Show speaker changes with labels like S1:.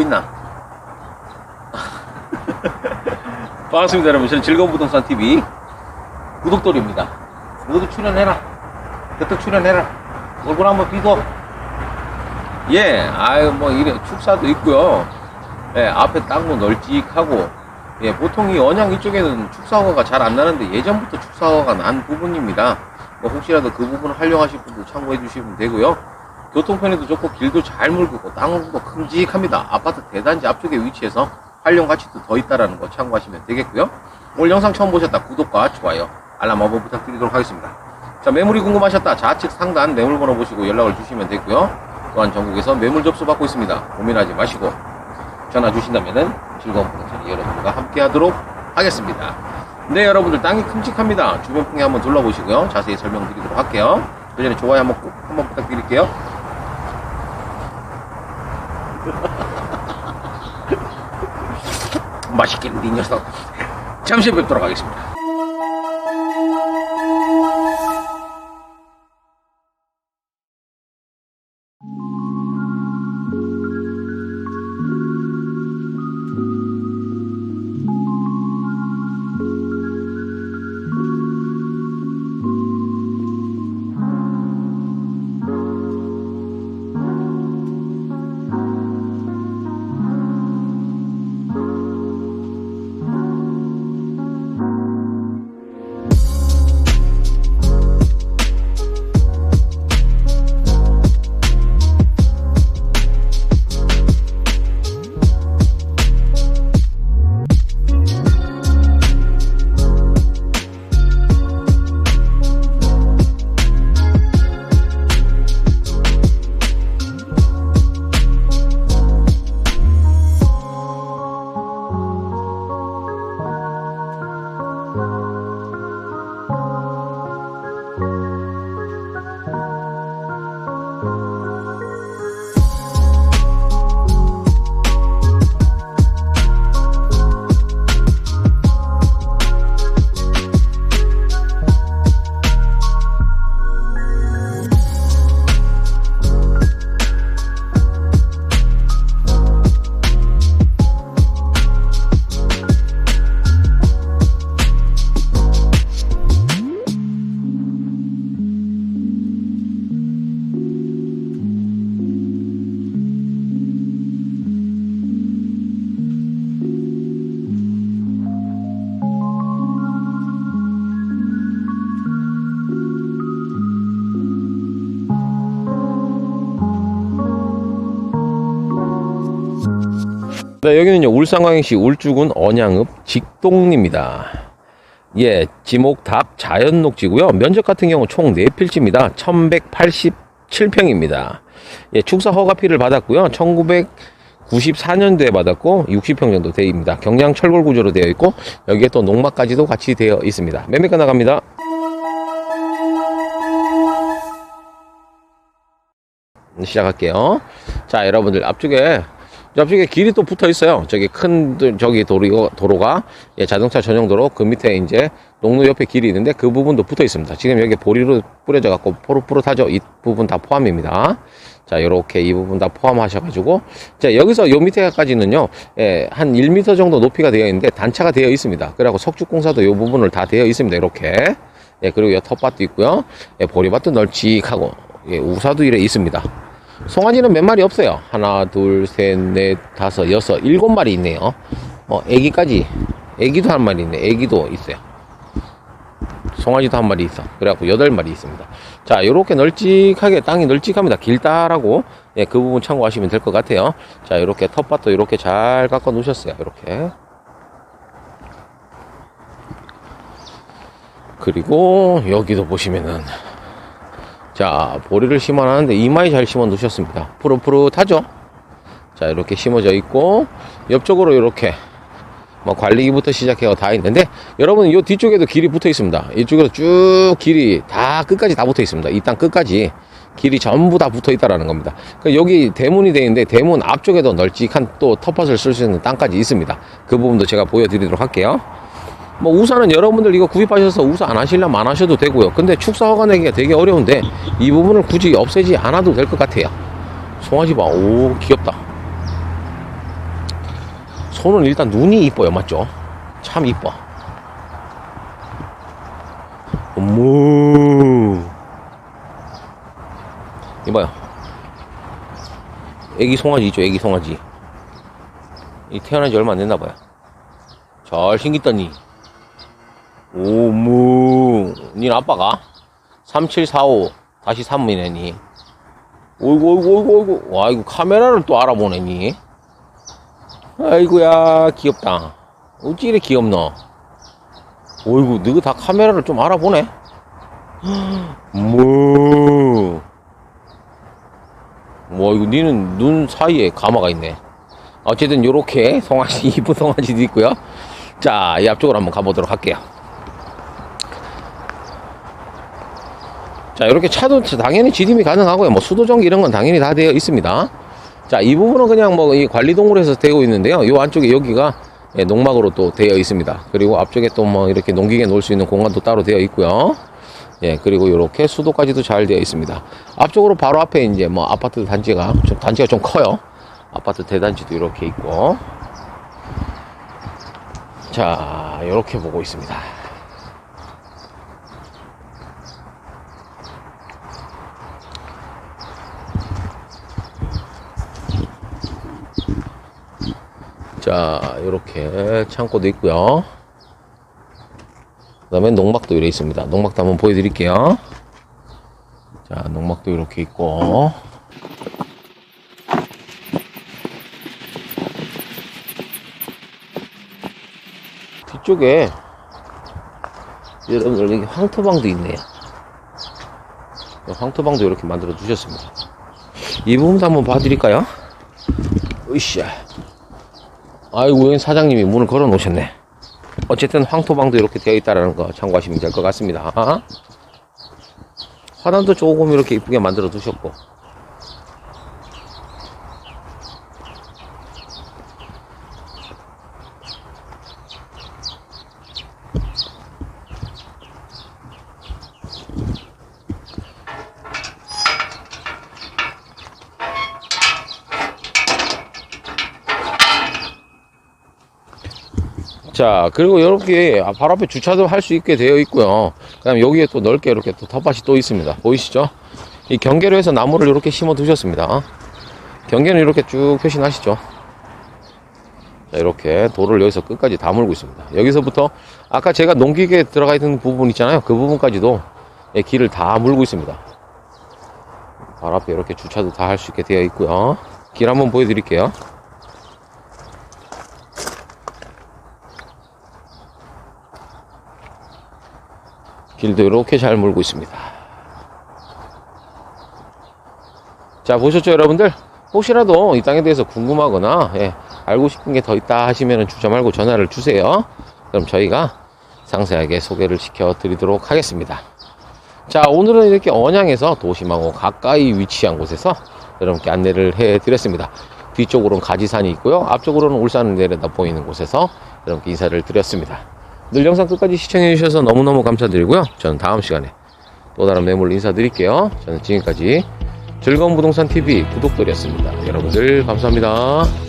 S1: 있나? 반갑습니다 여러분. 저는 즐거운 부동산 TV 구독돌입니다. 모두 출연해라. 격득 출연해라. 얼굴 한번 비도 예 아유 뭐 이래. 축사도 있고요. 예 앞에 땅도 널찍하고. 예 보통 이 언양 이쪽에는 축사허가 잘안 나는데 예전부터 축사허가 난 부분입니다. 뭐 혹시라도 그 부분을 활용하실 분들 참고해 주시면 되고요 교통편에도 좋고 길도 잘 물고 땅도 큼직합니다 아파트 대단지 앞쪽에 위치해서 활용 가치도 더 있다라는 거 참고하시면 되겠고요. 오늘 영상 처음 보셨다 구독과 좋아요, 알람 한번 부탁드리도록 하겠습니다. 자 매물이 궁금하셨다 좌측 상단 매물 번호 보시고 연락을 주시면 되고요. 또한 전국에서 매물 접수 받고 있습니다. 고민하지 마시고 전화 주신다면은 즐거운 부동산이 여러분과 함께하도록 하겠습니다. 네 여러분들 땅이 큼직합니다. 주변 풍경 한번 둘러보시고요. 자세히 설명드리도록 할게요. 그 전에 좋아요 한번 꼭 한번 부탁드릴게요. 맛있겠는데 이 녀석 잠시 뵙도록 하겠습니다 네, 여기는요 울산광역시 울주군 언양읍 직동입니다. 예 지목 닭 자연 녹지고요. 면적 같은 경우 총 4필지입니다. 1187평입니다. 예 축사 허가피를 받았고요. 1994년도에 받았고 60평 정도 되어입니다. 경량 철골 구조로 되어 있고 여기에 또 농막까지도 같이 되어 있습니다. 매매가 나갑니다. 시작할게요. 자, 여러분들 앞쪽에 앞쪽에 길이 또 붙어 있어요. 저기 큰 저기 도로 도로가 예, 자동차 전용 도로 그 밑에 이제 농로 옆에 길이 있는데 그 부분도 붙어 있습니다. 지금 여기 보리로 뿌려져 갖고 포릇포릇하죠. 이 부분 다 포함입니다. 자, 요렇게 이 부분 다 포함하셔 가지고 자 여기서 요 밑에까지는요 예, 한 1m 정도 높이가 되어 있는데 단차가 되어 있습니다. 그리고 석축 공사도 요 부분을 다 되어 있습니다. 이렇게 예, 그리고 요 텃밭도 있고요. 예, 보리밭도 널찍하고 예, 우사도 이래 있습니다. 송아지는 몇 마리 없어요. 하나, 둘, 셋, 넷, 다섯, 여섯, 일곱 마리 있네요. 어, 애기까지. 애기도 한 마리 있네. 애기도 있어요. 송아지도 한 마리 있어. 그래갖고 여덟 마리 있습니다. 자, 요렇게 널찍하게, 땅이 널찍합니다. 길다라고, 예, 그 부분 참고하시면 될 것 같아요. 자, 요렇게 텃밭도 요렇게 잘 깎아 놓으셨어요. 요렇게. 그리고 여기도 보시면은 자 보리를 심어놨는데 이마에 잘 심어 놓으셨습니다. 푸릇푸릇하죠? 자 이렇게 심어져 있고 옆쪽으로 이렇게 뭐 관리기부터 시작해서 다 있는데 여러분 이 뒤쪽에도 길이 붙어 있습니다. 이쪽에도 쭉 길이 다 끝까지 다 붙어 있습니다. 이 땅 끝까지 길이 전부 다 붙어 있다라는 겁니다. 그러니까 여기 대문이 되어 있는데 대문 앞쪽에도 널찍한 또 텃밭을 쓸 수 있는 땅까지 있습니다. 그 부분도 제가 보여드리도록 할게요 뭐 우산은 여러분들 이거 구입하셔서 우산 안 하시려면 안 하셔도 되고요. 근데 축사 허가 내기가 되게 어려운데 이 부분을 굳이 없애지 않아도 될 것 같아요. 송아지 봐. 오, 귀엽다. 손은 일단 눈이 이뻐요, 맞죠? 참 이뻐. 어머. 이봐요. 애기 송아지 있죠, 애기 송아지. 이 태어난 지 얼마 안 됐나 봐요. 잘 생겼다니. 오무. 니 아빠가? 3745 다시 3이네 니. 어이구 어이구 어이구 어이구. 와 이거 카메라를 또 알아보네 니. 아이고야 귀엽다. 어찌 이래 귀엽노? 어이구 너가 다 카메라를 좀 알아보네. 뭐. 뭐 이거 니는 눈 사이에 가마가 있네. 어쨌든 요렇게 송아지 이쁜 송아지도 있고요. 자, 이 앞쪽으로 한번 가보도록 할게요. 자, 이렇게 차도 당연히 지림이 가능하고요. 뭐 수도전기 이런 건 당연히 다 되어 있습니다. 자, 이 부분은 그냥 뭐 이 관리동물에서 되고 있는데요. 요 안쪽에 여기가 예, 농막으로 또 되어 있습니다. 그리고 앞쪽에 또 뭐 이렇게 농기계 놓을 수 있는 공간도 따로 되어 있고요. 예, 그리고 이렇게 수도까지도 잘 되어 있습니다. 앞쪽으로 바로 앞에 이제 뭐 아파트 단지가 좀 단지가 좀 커요. 아파트 대단지도 이렇게 있고. 자, 이렇게 보고 있습니다. 자, 이렇게 창고도 있고요. 그 다음에 농막도 이렇게 있습니다. 농막도 한번 보여드릴게요. 자, 농막도 이렇게 있고. 뒤쪽에 여러분들 여기 황토방도 있네요. 황토방도 이렇게 만들어 주셨습니다. 이 부분도 한번 봐드릴까요? 으쌰. 아이고, 여기 사장님이 문을 걸어 놓으셨네. 어쨌든 황토방도 이렇게 되어 있다는 거 참고하시면 될 것 같습니다. 화단도 조금 이렇게 이쁘게 만들어 두셨고. 자, 그리고 이렇게 아, 바로 앞에 주차도 할 수 있게 되어 있고요. 그 다음에 여기에 또 넓게 이렇게 또 텃밭이 또 있습니다. 보이시죠? 이 경계로 해서 나무를 이렇게 심어 두셨습니다. 경계는 이렇게 쭉 표시나시죠? 자, 이렇게 돌을 여기서 끝까지 다 물고 있습니다. 여기서부터 아까 제가 농기계 들어가 있는 부분 있잖아요. 그 부분까지도 예, 길을 다 물고 있습니다. 바로 앞에 이렇게 주차도 다 할 수 있게 되어 있고요. 길 한번 보여드릴게요. 길도 이렇게 잘 물고 있습니다. 자, 보셨죠, 여러분들? 혹시라도 이 땅에 대해서 궁금하거나, 예, 알고 싶은 게 더 있다 하시면 주저 말고 전화를 주세요. 그럼 저희가 상세하게 소개를 시켜 드리도록 하겠습니다. 자, 오늘은 이렇게 언양에서 도심하고 가까이 위치한 곳에서 여러분께 안내를 해 드렸습니다. 뒤쪽으로는 가지산이 있고요. 앞쪽으로는 울산을 내려다 보이는 곳에서 여러분께 인사를 드렸습니다. 늘 영상 끝까지 시청해 주셔서 너무너무 감사드리고요. 저는 다음 시간에 또 다른 매물로 인사드릴게요. 저는 지금까지 즐거운 부동산 TV 구독들이었습니다. 여러분들 감사합니다.